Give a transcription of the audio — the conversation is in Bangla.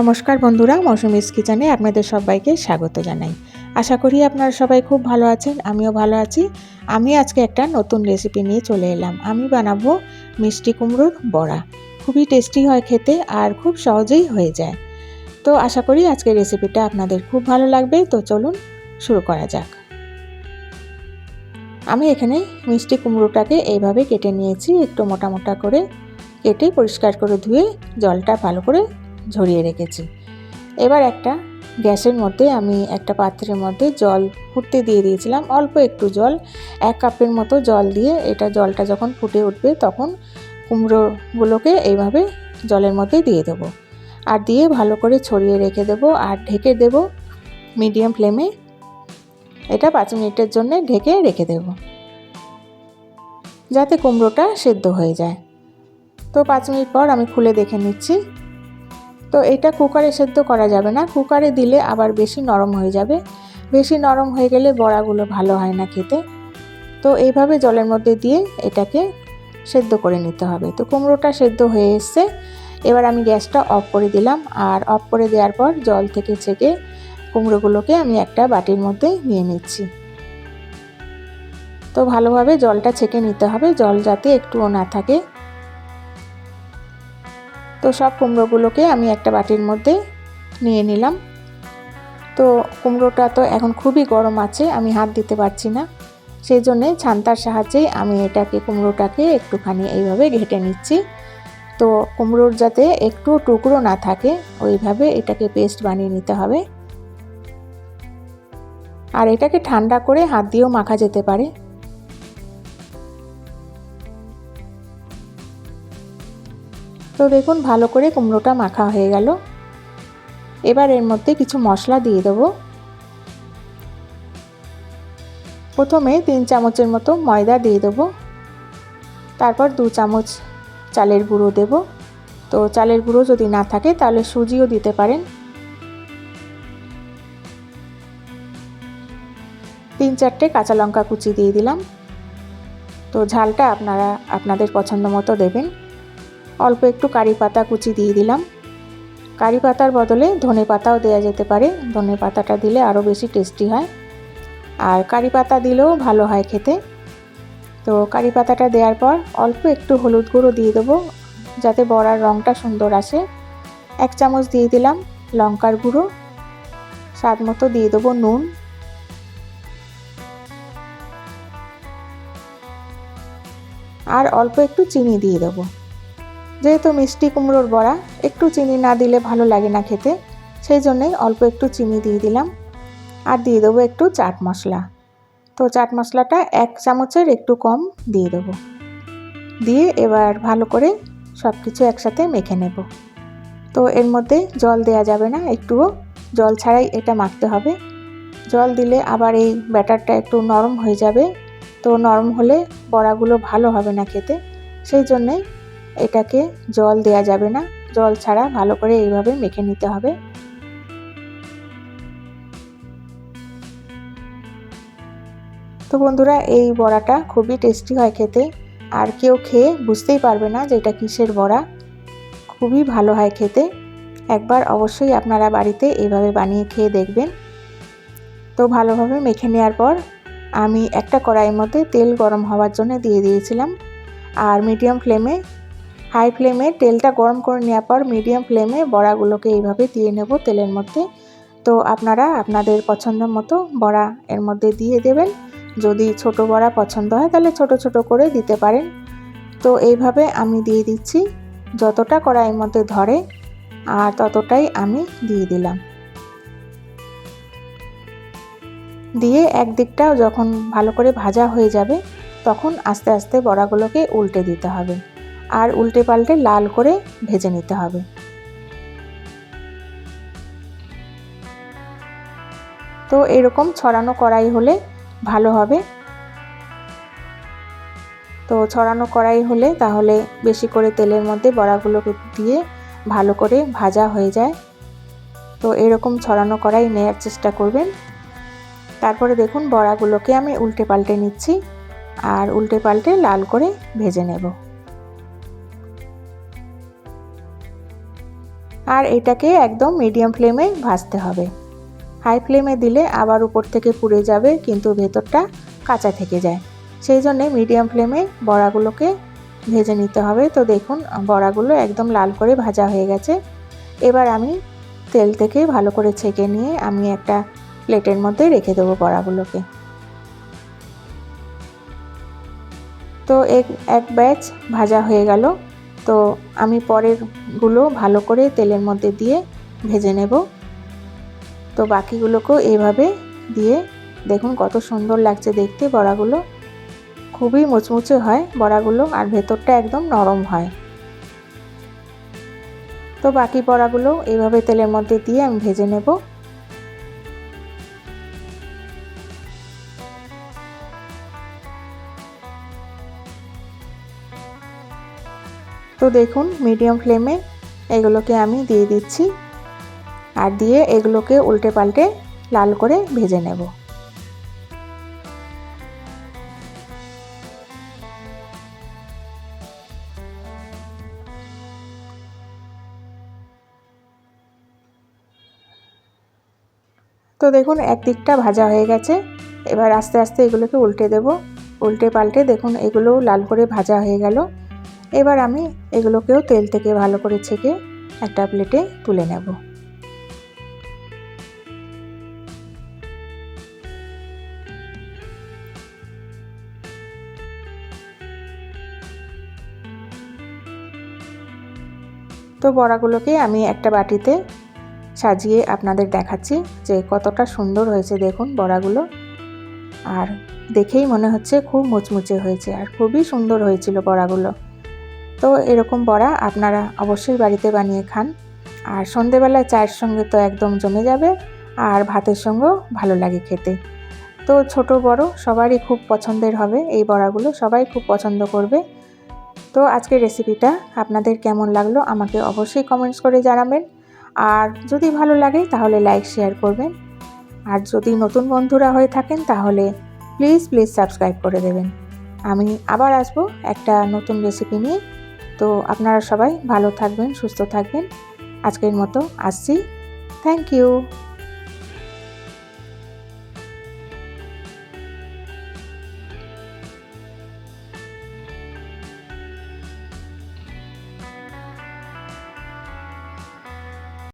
নমস্কার বন্ধুরা মৌসুমিস কিচেনে আপনাদের সবাইকে স্বাগত জানাই। আশা করি আপনারা সবাই খুব ভালো আছেন, আমিও ভালো আছি। আমি আজকে একটা নতুন রেসিপি নিয়ে চলে এলাম। আমি বানাবো মিষ্টি কুমড়োর বড়া। খুবই টেস্টি হয় খেতে আর খুব সহজেই হয়ে যায়। তো আশা করি আজকের রেসিপিটা আপনাদের খুব ভালো লাগবে। তো চলুন শুরু করা যাক। আমি এখানে মিষ্টি কুমড়োটাকে এইভাবে কেটে নিয়েছি। একটু মোটা মোটা করে কেটে পরিষ্কার করে ধুয়ে জলটা ভালো করে ঝরিয়ে রেখেছি। এবার একটা গ্যাসের মধ্যে আমি একটা পাত্রের মধ্যে জল ফুটতে দিয়ে দিয়েছিলাম। অল্প একটু জল, এক কাপের মতো জল দিয়ে এটা জলটা যখন ফুটে উঠবে তখন কুমড়োগুলোকে এইভাবে জলের মধ্যে দিয়ে দেবো। আর দিয়ে ভালো করে ছড়িয়ে রেখে দেবো আর ঢেকে দেব মিডিয়াম ফ্লেমে। এটা পাঁচ মিনিটের জন্য ঢেকে রেখে দেব। যাতে কুমড়োটা সেদ্ধ হয়ে যায়। তো পাঁচ মিনিট পর আমি খুলে দেখে নিচ্ছি। তো এটা কুকারে সেদ্ধ করা যাবে না। কুকারে দিলে আবার বেশি নরম হয়ে যাবে। বেশি নরম হয়ে গেলে বড়াগুলো ভালো হয় না খেতে। তো এইভাবে জলের মধ্যে দিয়ে এটাকে সেদ্ধ করে নিতে হবে। তো কুমড়োটা সেদ্ধ হয়ে এসছে। এবার আমি গ্যাসটা অফ করে দিলাম। আর অফ করে দেওয়ার পর জল থেকে ছেঁকে কুমড়োগুলোকে আমি একটা বাটির মধ্যে নিয়ে নিচ্ছি। তো ভালোভাবে জলটা ছেঁকে নিতে হবে। জল যাতে একটুও না থাকে। তো সব কুমড়োগুলোকে আমি একটা বাটির মধ্যে নিয়ে নিলাম। তো কুমড়োটা তো এখন খুবই গরম আছে, আমি হাত দিতে পারছি না। সেই জন্যে ছান্তার সাহায্যেই আমি এটাকে, কুমড়োটাকে একটুখানি এইভাবে ঘেটে নিচ্ছি। তো কুমড়োর যাতে একটু টুকরো না থাকে, ওইভাবে এটাকে পেস্ট বানিয়ে নিতে হবে। আর এটাকে ঠান্ডা করে হাত দিয়েও মাখা যেতে পারে। তো দেখুন, ভালো করে কুমড়োটা মাখা হয়ে গেল। এবার এর মধ্যে কিছু মশলা দিয়ে দেবো। প্রথমে তিন চামচের মতো ময়দা দিয়ে দেবো। তারপর দু চামচ চালের গুঁড়ো দেব। তো চালের গুঁড়ো যদি না থাকে, তাহলে সুজিও দিতে পারেন। তিন চারটে কাঁচা লঙ্কা কুচি দিয়ে দিলাম। তো ঝালটা আপনারা, আপনাদের পছন্দ মতো দেবেন। অল্প একটু কারি পাতা কুচি দিয়ে দিলাম। কারি পাতার বদলে ধনে পাতাও দেওয়া যেতে পারে। ধনে পাতাটা দিলে আরও বেশি টেস্টি হয়। আর কারি পাতা দিলেও ভালো হয় খেতে। তো কারি পাতাটা দেওয়ার পর অল্প একটু হলুদ গুঁড়ো দিয়ে দেবো, যাতে বড়ার রঙটা সুন্দর আসে। এক চামচ দিয়ে দিলাম লঙ্কার গুঁড়ো। স্বাদ মতো দিয়ে দেবো নুন। আর অল্প একটু চিনি দিয়ে দেবো। যেহেতু মিষ্টি কুমড়োর বড়া, একটু চিনি না দিলে ভালো লাগে না খেতে, সেই জন্যেই অল্প একটু চিনি দিয়ে দিলাম। আর দিয়ে দেবো একটু চাট মশলা। তো চাট মশলাটা এক চামচের একটু কম দিয়ে দেবো। দিয়ে এবার ভালো করে সব কিছু একসাথে মেখে নেব। তো এর মধ্যে জল দেয়া যাবে না, একটুও। জল ছাড়াই এটা মাখতে হবে। জল দিলে আবার এই ব্যাটারটা একটু নরম হয়ে যাবে। তো নরম হলে বড়াগুলো ভালো হবে না খেতে। সেই জন্যে এটাকে জল দেয়া যাবে না। জল ছাড়া ভালো করে এইভাবে মেখে নিতে হবে। তো বন্ধুরা, এই বড়াটা খুবই টেস্টি হয় খেতে। আর কেউ খেয়ে বুঝতেই পারবে না যে এটা কিসের বড়া। খুবই ভালো হয় খেতে। একবার অবশ্যই আপনারা বাড়িতে এইভাবে বানিয়ে খেয়ে দেখবেন। তো ভালোভাবে মেখে নেওয়ার পর আমি একটা কড়াইয়ের মধ্যে তেল গরম হওয়ার জন্য দিয়ে দিয়েছিলাম। আর মিডিয়াম ফ্লেমে হাই ফ্লেমে তেলটা গরম করে নেওয়ার পর মিডিয়াম ফ্লেমে বড়াগুলোকে এইভাবে দিয়ে নেব তেলের মধ্যে। তো আপনারা আপনাদের পছন্দ মতো বড়া এর মধ্যে দিয়ে দেবেন। যদি ছোট বড়া পছন্দ হয় তাহলে ছোট ছোট করে দিতে পারেন। তো এইভাবে আমি দিয়ে দিচ্ছি। যতটা কড়াইয়ের মধ্যে ধরে আর ততটাই আমি দিয়ে দিলাম। দিয়ে একদিকটাও যখন ভালো করে ভাজা হয়ে যাবে, তখন আস্তে আস্তে বড়াগুলোকে উল্টে দিতে হবে। আর উল্টে পাল্টে লাল করে ভেজে নিতে হবে। তো এরকম ছড়ানো কড়াই হলে ভালো হবে। তো ছড়ানো কড়াই হলে তাহলে বেশি করে তেলের মধ্যে বড়াগুলোকে দিয়ে ভালো করে ভাজা হয়ে যায়। তো এরকম ছড়ানো কড়াই নেওয়ার চেষ্টা করবেন। তারপরে দেখুন বড়াগুলোকে আমি উল্টে পাল্টে নিচ্ছি। আর উল্টে পাল্টে লাল করে ভেজে নেব। আর এটাকে একদম মিডিয়াম ফ্লেমে ভাজতে হবে। হাই ফ্লেমে দিলে আবার উপর থেকে পুড়ে যাবে, কিন্তু ভেতরটা কাঁচা থেকে যায়। সেই জন্যে মিডিয়াম ফ্লেমে বড়াগুলোকে ভেজে নিতে হবে। তো দেখুন, বড়াগুলো একদম লাল করে ভাজা হয়ে গেছে। এবার আমি তেল থেকে ভালো করে ছেঁকে নিয়ে আমি একটা প্লেটের মধ্যে রেখে দেবো বড়াগুলোকে। তো এক এক ব্যাচ ভাজা হয়ে গেল। তো আমি পরেরগুলো ভালো করে তেলের মধ্যে দিয়ে ভেজে নেব। তো বাকিগুলোকেও এইভাবে দিয়ে দেখুন কত সুন্দর লাগছে দেখতে বড়াগুলো। খুবই মুচমুচে হয় বড়াগুলো আর ভেতরটা একদম নরম হয়। তো বাকি বড়াগুলো এইভাবে তেলের মধ্যে দিয়ে আমি ভেজে নেব। তো দেখুন মিডিয়াম ফ্লেমে এগুলোকে আমি দিয়ে দিচ্ছি আর দিয়ে এগুলোকে উল্টে পাল্টে লাল করে ভেজে নেব। তো দেখুন, একদিকটা ভাজা হয়ে গেছে। এবার আস্তে আস্তে এগুলোকে উল্টে দেব। উল্টে পাল্টে দেখুন, এগুলোও লাল করে ভাজা হয়ে গেল। এবার আমি এগুলোকেও তেল থেকে ভালো করে ছেঁকে একটা প্লেটে তুলে নেব। তো বড়াগুলোকে আমি একটা বাটিতে সাজিয়ে আপনাদের দেখাচ্ছি যে কতটা সুন্দর হয়েছে দেখুন বড়াগুলো। আর দেখেই মনে হচ্ছে খুব মুচমুচে হয়েছে আর খুবই সুন্দর হয়েছিল বড়াগুলো। তো এরকম বড়া আপনারা অবশ্যই বাড়িতে বানিয়ে খান। আর সন্ধেবেলায় চায়ের সঙ্গে তো একদম জমে যাবে, আর ভাতের সঙ্গেও ভালো লাগে খেতে। তো ছোট বড় সবারই খুব পছন্দের হবে, এই বড়াগুলো সবাই খুব পছন্দ করবে। তো আজকের রেসিপিটা আপনাদের কেমন লাগল আমাকে অবশ্যই কমেন্টস করে জানাবেন। আর যদি ভালো লাগে তাহলে লাইক, শেয়ার করবেন। আর যদি নতুন বন্ধুরা হয়ে থাকেন তাহলে প্লিজ প্লিজ সাবস্ক্রাইব করে দেবেন। আমি আবার আসব একটা নতুন রেসিপি নিয়ে। তো আপনারা সবাই ভালো থাকবেন সুস্থ থাকবেন। আজকের মতো আসছি। Thank you